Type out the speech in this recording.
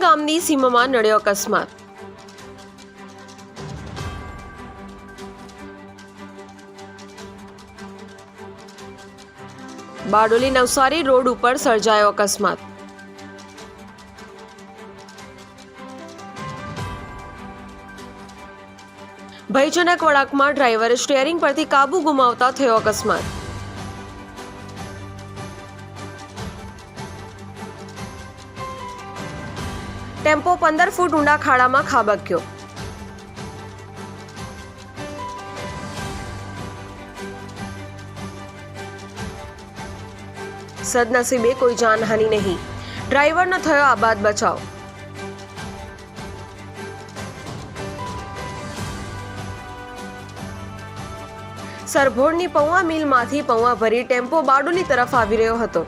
ગામની સીમામાં નડ્યો અકસ્માત. બારડોલી નવસારી રોડ ઉપર સર્જાયો અકસ્માત. ભયજનક વળાકમાં ડ્રાઈવરે સ્ટેરિંગ પરથી કાબુ ગુમાવતા થયો અકસ્માત. ટેમ્પો પંદર ફૂટ ઊંડા ખાડામાં ખાબક્યો. સદનસીબે કોઈ જાનહાનિ નહીં. ડ્રાઈવરનો થયો આબાદ બચાવ. સરભોળની પૌવા મિલમાંથી પૌવા ભરી ટેમ્પો બારડોલી તરફ આવી રહ્યો હતો.